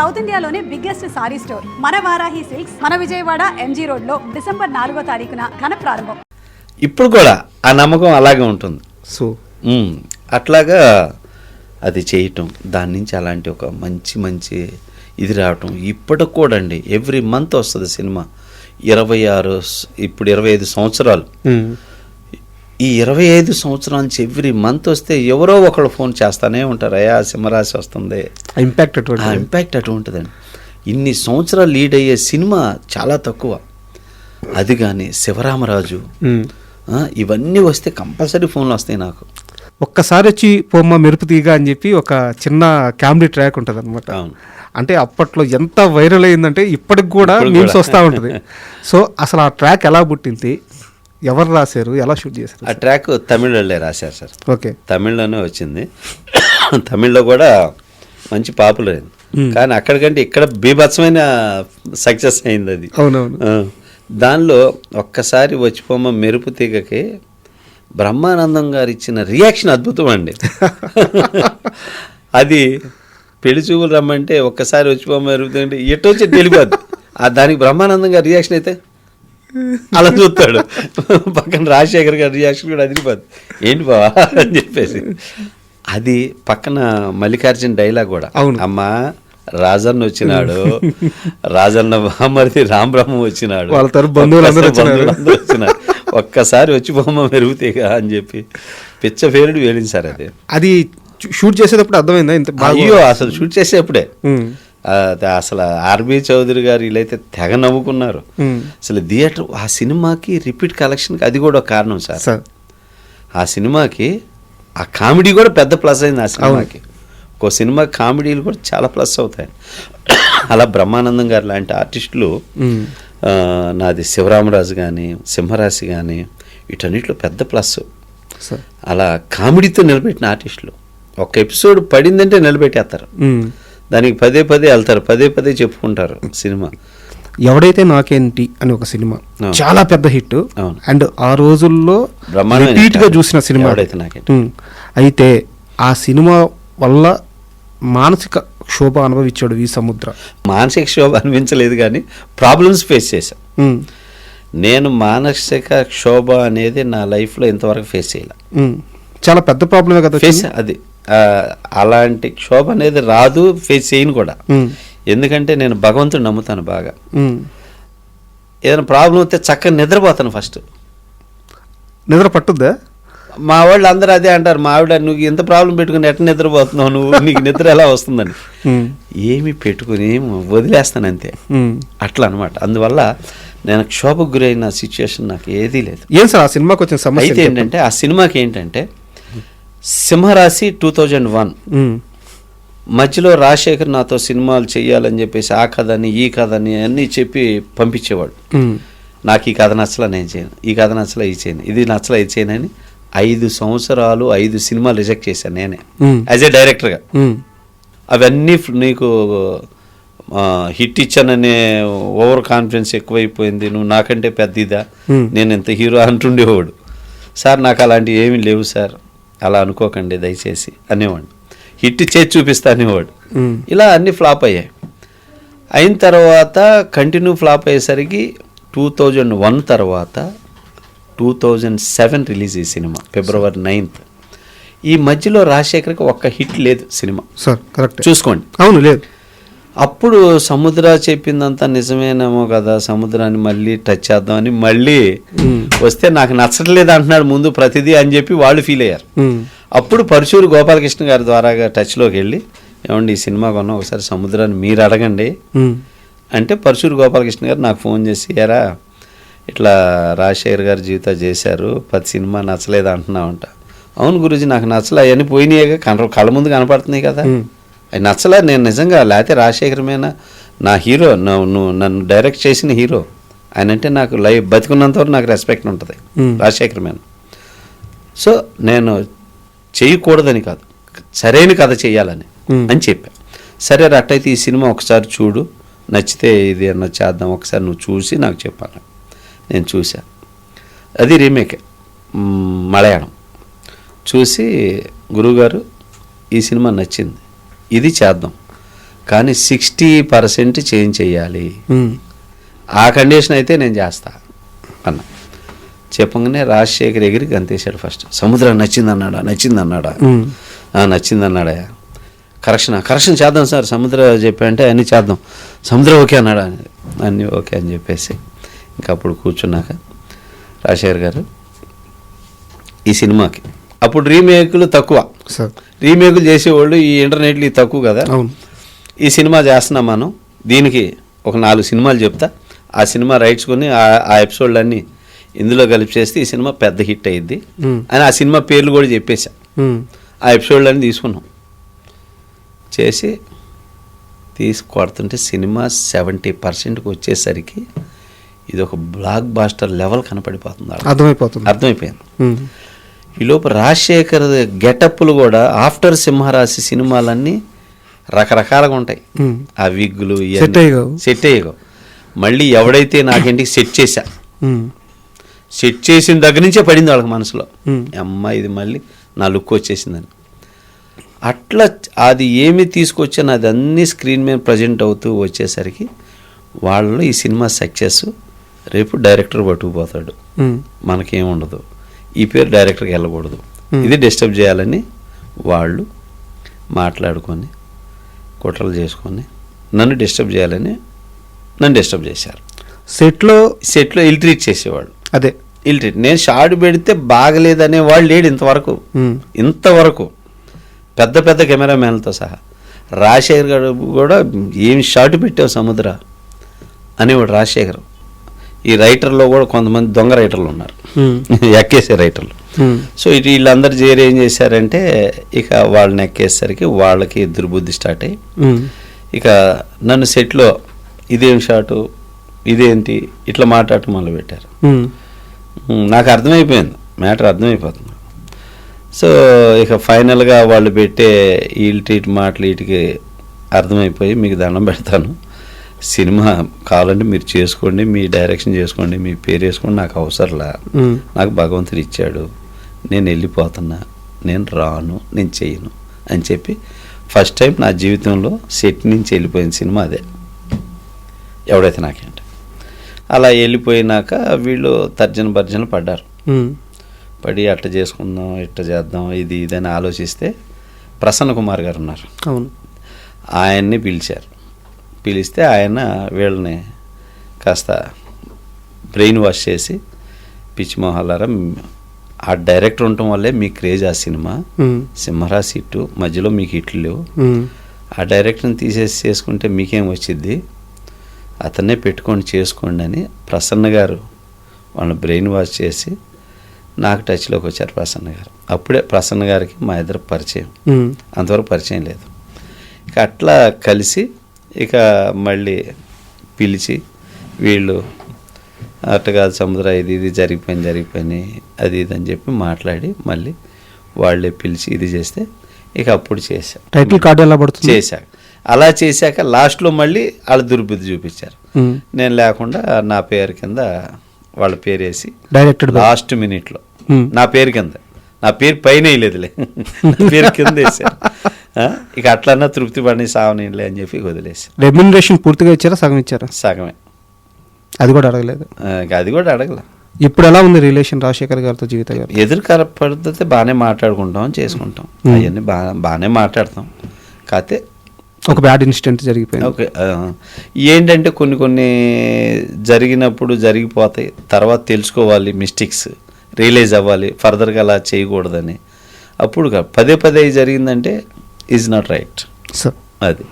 South ఇండియాలోనే biggest sorry store. మన Varahi silks మన విజయవాడ ఎంజీ రోడ్లో డిసెంబర్ నాలుగో తారీఖున ఘన ప్రారంభం. ఇప్పుడు కూడా ఆ నమ్మకం అలాగే ఉంటుంది. సో? అట్లాగా అది చేయటం దాని నుంచి అలాంటి ఒక మంచి మంచి ఇది రావటం ఇప్పటికి కూడా అండి ఎవ్రీ మంత్ వస్తుంది సినిమా. ఇరవై ఆరు ఇప్పుడు ఇరవై ఐదు సంవత్సరాలు. ఈ ఇరవై ఐదు సంవత్సరాల నుంచి ఎవ్రీ మంత్ వస్తే ఎవరో ఒకళ్ళు ఫోన్ చేస్తానే ఉంటారు. అయ్యా సింహరాశి వస్తుంది. ఇంపాక్ట్ అటువంటి ఇంపాక్ట్ అటువంటిదండి. ఇన్ని సంవత్సరాలు లీడ్ అయ్యే సినిమా చాలా తక్కువ. అది కానీ శివరామరాజు ఇవన్నీ వస్తే కంపల్సరీ ఫోన్లు వస్తాయి నాకు. ఒక్కసారి వచ్చి పొమ్మ మెరుపు తీగ అని చెప్పి ఒక చిన్న కామెడీ ట్రాక్ ఉంటుంది అనమాట. అంటే అప్పట్లో ఎంత వైరల్ అయిందంటే ఇప్పటికి కూడా మీమ్స్. వస్తూ ఉంటుంది. సో అసలు ఆ ట్రాక్ ఎలా పుట్టింది? ఎవరు రాశారు? ఎలా షూట్ చేశారు ఆ ట్రాక్ తమిళలో రాశారు సార్. ఓకే. తమిళ్ళోనే వచ్చింది. తమిళ్ళో కూడా మంచి పాపులర్ అయింది. కానీ అక్కడికంటే ఇక్కడ బీభత్సమైన సక్సెస్ అయింది అది. అవునవును. దానిలో ఒక్కసారి వచ్చిపోమ్మ మెరుపు తీగకి బ్రహ్మానందం గారు ఇచ్చిన రియాక్షన్ అద్భుతం అండి. అది పెళ్ళి చూపులు రమ్మంటే ఒక్కసారి వచ్చిపోమ్మ మెరుపు తీగ అంటే ఎటు వచ్చి తెలియదు. ఆ దానికి బ్రహ్మానందం గారి రియాక్షన్ అయితే అలా చూస్తాడు. పక్కన రాజశేఖర్ గారి రియాక్షన్ కూడా అదిరిపోద్ది. ఏంటి బావా? అని చెప్పేసి. అది పక్కన మల్లికార్జున డైలాగ్ కూడా. అవును. అమ్మా రాజన్న వచ్చినాడు. రాజన్న బామ్మరిది రామబ్రహ్మ వచ్చినాడు. వాళ్ళ తరపు బంధువులందరూ ఒక్కసారి వచ్చినారు. ఒక్కసారి వచ్చి బొమ్మ మెరుగుతీగా అని చెప్పి పిచ్చ పేరుడు వేలింది సార్ అది. అది షూట్ చేసేటప్పుడు అర్థమైందా ఇంత అయ్యో అసలు షూట్ చేసేప్పుడే. అసలు ఆర్బి చౌదరి గారు వీళ్ళైతే తెగ నవ్వుకున్నారు. అసలు థియేటర్ ఆ సినిమాకి రిపీట్ కలెక్షన్కి అది కూడా ఒక కారణం సార్. ఆ సినిమాకి ఆ కామెడీ కూడా పెద్ద ప్లస్ అయింది ఆ సినిమాకి. ఒక సినిమా కామెడీలు కూడా చాలా ప్లస్ అవుతాయి. అలా బ్రహ్మానందం గారు లాంటి ఆర్టిస్టులు నాది శివరామరాజు కానీ సింహరాశి కానీ వీటన్నిటిలో పెద్ద ప్లస్. అలా కామెడీతో నిలబెట్టిన ఆర్టిస్టులు. ఒక ఎపిసోడ్ పడిందంటే నిలబెట్టేస్తారు. దానికి పదే పదే వెళ్తారు పదే పదే చెప్పుకుంటారు సినిమా ఎవడైతే నాకేంటి అని ఒక సినిమా. చాలా పెద్ద హిట్. అండ్ ఆ రోజుల్లో రిపీట్గా. చూసిన సినిమా. అయితే ఆ సినిమా వల్ల మానసిక క్షోభ అనుభవించాడు ఈ సముద్ర మానసిక క్షోభ అనిపించలేదు కానీ ప్రాబ్లమ్స్ ఫేస్ చేశాను. నేను మానసిక క్షోభ అనేది నా లైఫ్లో ఇంతవరకు ఫేస్ చేయాల. చాలా పెద్ద ప్రాబ్లమే కదా ఫేస్ అది అలాంటి క్షోభ అనేది రాదు ఫేస్ చేయను కూడా. ఎందుకంటే నేను భగవంతుడు నమ్ముతాను బాగా. ఏదైనా ప్రాబ్లం వస్తే చక్కగా నిద్రపోతాను ఫస్ట్ నిద్ర పట్టుద్దా? మా వాళ్ళు అందరూ అదే అంటారు మా ఆవిడ నువ్వు ఇంత ప్రాబ్లం పెట్టుకుని ఎట్ట నిద్రపోతున్నావు? నువ్వు నీకు నిద్ర ఎలా వస్తుందని. ఏమి పెట్టుకుని వదిలేస్తాను అంతే. అట్లా అనమాట అందువల్ల నేను క్షోభకు గురైన సిచ్యుయేషన్ నాకు ఏదీ లేదు. ఏం సార్ ఆ సినిమాకి వచ్చిన సమస్య అయితే ఏంటంటే ఆ సినిమాకి ఏంటంటే సింహరాశి టూ థౌజండ్ వన్. మధ్యలో రాజశేఖర్ నాతో సినిమాలు చేయాలని చెప్పేసి ఆ కథని ఈ కథని అన్నీ చెప్పి పంపించేవాడు. నాకు ఈ కథ నచ్చలా నేను చేయను ఈ కథ నచ్చలా ఈ చేయను ఇది నచ్చలా ఇది చేయను అని ఐదు సంవత్సరాలు ఐదు సినిమాలు రిజెక్ట్ చేశాను నేనే. యాజ్ ఏ డైరెక్టర్గా. అవన్నీ నీకు హిట్ ఇచ్చాననే ఓవర్ కాన్ఫిడెన్స్ ఎక్కువైపోయింది నువ్వు నాకంటే పెద్ద ఇదా. నేను ఇంత హీరో అంటుండేవాడు సార్ నాకు అలాంటివి ఏమీ లేవు సార్ అలా అనుకోకండి దయచేసి అనేవాడు. హిట్ చేసి చూపిస్తా అనేవాడు. ఇలా అన్ని ఫ్లాప్ అయ్యాయి. అయిన తర్వాత కంటిన్యూ ఫ్లాప్ అయ్యేసరికి టూ థౌజండ్ వన్ తర్వాత టూ థౌజండ్ సెవెన్ రిలీజ్ ఈ సినిమా ఫిబ్రవరి నైన్త్. ఈ మధ్యలో రాజశేఖర్కి ఒక్క హిట్ లేదు సినిమా. Sir correct. చూసుకోండి. అవును లేదు. అప్పుడు సముద్ర చెప్పిందంతా నిజమేనేమో కదా సముద్రాన్ని మళ్ళీ టచ్ చేద్దామని మళ్ళీ. వస్తే నాకు నచ్చట్లేదు అంటున్నాడు ముందు ప్రతిదీ అని చెప్పి వాళ్ళు ఫీల్ అయ్యారు. అప్పుడు పరశూరు గోపాలకృష్ణ గారి ద్వారాగా టచ్లోకి వెళ్ళి ఏమండి ఈ సినిమా కొన్నా ఒకసారి సముద్రాన్ని మీరు అడగండి. అంటే పరశూరు గోపాలకృష్ణ గారు నాకు ఫోన్ చేసి ఎరా ఇట్లా రాజశేఖర్ గారు జీవితం చేశారు పది సినిమా నచ్చలేదు అంటున్నావంట అవును గురూజీ నాకు నచ్చలే అవన్నీ పోయినాయిగా కళ్ళ ముందు కనపడుతున్నాయి కదా ఉమ్. అవి నచ్చలే నేను నిజంగా లేకపోతే రాజశేఖరమేనా నా హీరో నువ్వు నన్ను డైరెక్ట్ చేసిన హీరో ఆయన అంటే నాకు లైఫ్ బతికున్నంత వరకు నాకు రెస్పెక్ట్ ఉంటుంది Hmm. రాజశేఖరమేన సో నేను చేయకూడదని కాదు సరైన కథ చేయాలని. అని చెప్పా సరే అట్టయితే ఈ సినిమా ఒకసారి చూడు నచ్చితే ఇది అన్న చేద్దాం ఒకసారి నువ్వు చూసి నాకు చెప్పాలి నేను చూసా అది రీమేక్ మలయాళం చూసి గురువుగారు ఈ సినిమా నచ్చింది ఇది చేద్దాం. కానీ సిక్స్టీ పర్సెంట్ చేంజ్ చేయాలి. ఆ కండిషన్ అయితే నేను చేస్తా అన్న. చెప్పగానే రాజశేఖర్ ఎగిరి గంతేశాడు ఫస్ట్. సముద్రం నచ్చింది అన్నాడా నచ్చింది అన్నాడా ఉమ్. "ఆ, నచ్చింది అన్నాడా కరెక్షన్ కరెక్షన్ చేద్దాం సార్. సముద్ర చెప్పా అంటే అన్నీ చేద్దాం. సముద్రం ఓకే అన్నాడా? అన్నీ ఓకే అని చెప్పేసి ఇంకా అప్పుడు కూర్చున్నాక రాజశేఖర్ గారు ఈ సినిమాకి. అప్పుడు రీమేకులు తక్కువ. సార్. రీమేకులు చేసేవాళ్ళు ఈ ఇంటర్నెట్లు ఇవి తక్కువ కదా. అవును. ఈ సినిమా చేస్తున్నాం మనం. దీనికి ఒక నాలుగు సినిమాలు చెప్తా. ఆ సినిమా రైట్స్ కొని ఆ- ఎపిసోడ్లన్నీ ఇందులో కలిపి చేస్తే ఈ సినిమా పెద్ద హిట్ అయ్యిద్ది ఉమ్. అని ఆ సినిమా పేర్లు కూడా చెప్పేశా. ఆ ఎపిసోడ్లన్నీ తీసుకున్నాం. చేసి తీసి కొడుతుంటే సినిమా సెవెంటీ పర్సెంట్కి వచ్చేసరికి ఇది ఒక బ్లాక్ బాస్టర్ లెవెల్ కనపడిపోతుంది. అర్థమైపోతుంది. అర్థమైపోయింది. ఈ లోపు రాజశేఖర్ గెటప్లు కూడా ఆఫ్టర్ సింహరాశి సినిమాలన్నీ రకరకాలుగా ఉంటాయి. ఆ విగ్గులు. సెట్ అయ్యవు మళ్ళీ ఎవడైతే నాకేంటికి సెట్ చేశా. సెట్ చేసిన దగ్గర నుంచే పడింది వాళ్ళకి మనసులో ఉమ్. అమ్మ ఇది మళ్ళీ నా లుక్ వచ్చేసిందని అట్లా అది ఏమి తీసుకొచ్చాను అది అన్ని స్క్రీన్ మీద ప్రజెంట్ అవుతూ వచ్చేసరికి వాళ్ళలో ఈ సినిమా సక్సెస్ రేపు డైరెక్టర్ పట్టుకుపోతాడు ఉమ్. ఈ పేరు డైరెక్టర్కి వెళ్ళకూడదు. ఇది డిస్టర్బ్ చేయాలని వాళ్ళు మాట్లాడుకొని కుట్రలు చేసుకొని నన్ను డిస్టర్బ్ చేయాలని నన్ను డిస్టర్బ్ చేశారు. సెట్లో సెట్లో ఇల్ట్రీట్ చేసేవాళ్ళు. అదే. ఇల్ట్రీట్ నేను షార్ట్ పెడితే బాగలేదనే వాళ్ళు లేడు ఇంతవరకు. ఇంతవరకు పెద్ద పెద్ద కెమెరామ్యాన్లతో సహా. రాజశేఖర్ గారు కూడా ఏం షార్ట్ పెట్టావు సముద్ర? అనేవాడు రాజశేఖర్. ఈ రైటర్లో కూడా కొంతమంది దొంగ రైటర్లు ఉన్నారు. ఎక్కేసే రైటర్లు. సో ఇటు వీళ్ళందరూ చేరి ఏం చేశారంటే ఇక వాళ్ళని ఎక్కేసరికి వాళ్ళకి దుర్బుద్ధి స్టార్ట్ అయ్యి. ఇక నన్ను సెట్లో ఇదేం షాటు ఇదేంటి ఇట్లా మాట్లాడటం మొదలుపెట్టారు ఉమ్. ఉమ్, నాకు అర్థమైపోయింది మ్యాటర్ అర్థమైపోతుంది సో ఇక ఫైనల్గా వాళ్ళు పెట్టే వీటి మాటలు వీటికి అర్థమైపోయి మీకు దండం పెడతాను సినిమా కావాలంటే మీరు చేసుకోండి మీ డైరెక్షన్ చేసుకోండి మీ పేరు వేసుకోండి నాకు అవసరంలా. నాకు భగవంతుడు ఇచ్చాడు. నేను వెళ్ళిపోతున్నా. నేను రాను నేను చేయను అని చెప్పి ఫస్ట్ టైం నా జీవితంలో సెట్ నుంచి వెళ్ళిపోయిన సినిమా అదే. ఎవడైతే నాకేంటి. అలా వెళ్ళిపోయినాక వీళ్ళు తర్జన భర్జన పడ్డారు. పడి అట్ట చేసుకుందాం ఇట్ట చేద్దాం ఇది ఇది అని ఆలోచిస్తే ప్రసన్న కుమార్ గారు ఉన్నారు. అవును. ఆయన్ని పిలిచారు. పిలిస్తే ఆయన వీళ్ళని కాస్త బ్రెయిన్ వాష్ చేసి పిచ్చి మొహాలారా ఆ డైరెక్టర్ ఉండటం వల్లే మీ క్రేజ్ ఆ సినిమా ఉమ్. సింహరాశి హిట్టు మధ్యలో మీకు హిట్లు లేవు. ఆ డైరెక్టర్ని తీసేసి చేసుకుంటే మీకేం వచ్చింది అతన్నే పెట్టుకొని చేసుకోండి అని ప్రసన్న గారు వాళ్ళని బ్రెయిన్ వాష్ చేసి నాకు టచ్లోకి వచ్చారు ప్రసన్న గారు అప్పుడే ప్రసన్న గారికి మా ఇద్దరు పరిచయం. అంతవరకు పరిచయం లేదు ఇక అట్లా కలిసి ఇక మళ్ళీ పిలిచి వీళ్ళు అట్ట కాదు సముద్ర ఇది ఇది జరిగిపోయింది జరిగిపోయింది అది ఇది అని చెప్పి మాట్లాడి మళ్ళీ వాళ్ళే పిలిచి ఇది చేస్తే ఇక అప్పుడు చేశా టైటిల్ కార్డు ఎలా పడుతుంది చేశాక అలా చేశాక లాస్ట్లో మళ్ళీ వాళ్ళ దుర్బుద్ధి చూపించారు. నేను లేకుండా నా పేరు కింద వాళ్ళ పేరు వేసి డైరెక్టెడ్ బై లాస్ట్ మినిట్లో. నా పేరు కింద నా పేరు పైన వేయలేదులే. నా పేరు కింద వేసారు ఆ, ఇక అట్లన్నా తృప్తి పడి సావనీలే అని చెప్పి వదిలేసి రెమ్యునరేషన్ పూర్తిగా ఇచ్చారా? సగం ఇచ్చారా? సగమే. అది కూడా అడగలేదు. ఇక అది కూడా అడగల. ఇప్పుడు ఎలా ఉంది రిలేషన్ రాజశేఖర్ గారితో జీవిత గారు? ఎదురు కలపడితే బాగానే మాట్లాడుకుంటాం చేసుకుంటాం. ఉమ్. అవన్నీ బాగా బాగానే మాట్లాడతాం. కాకపోతే ఒక బ్యాడ్ ఇన్సిడెంట్ జరిగిపోయింది. ఓకే ఏంటంటే కొన్ని కొన్ని జరిగినప్పుడు జరిగిపోతాయి. తర్వాత తెలుసుకోవాలి మిస్టేక్స్ రియలైజ్ అవ్వాలి ఫర్దర్గా అలా చేయకూడదని అప్పుడు. పదే పదే జరిగిందంటే ఈజ్ నాట్ రైట్ సో అది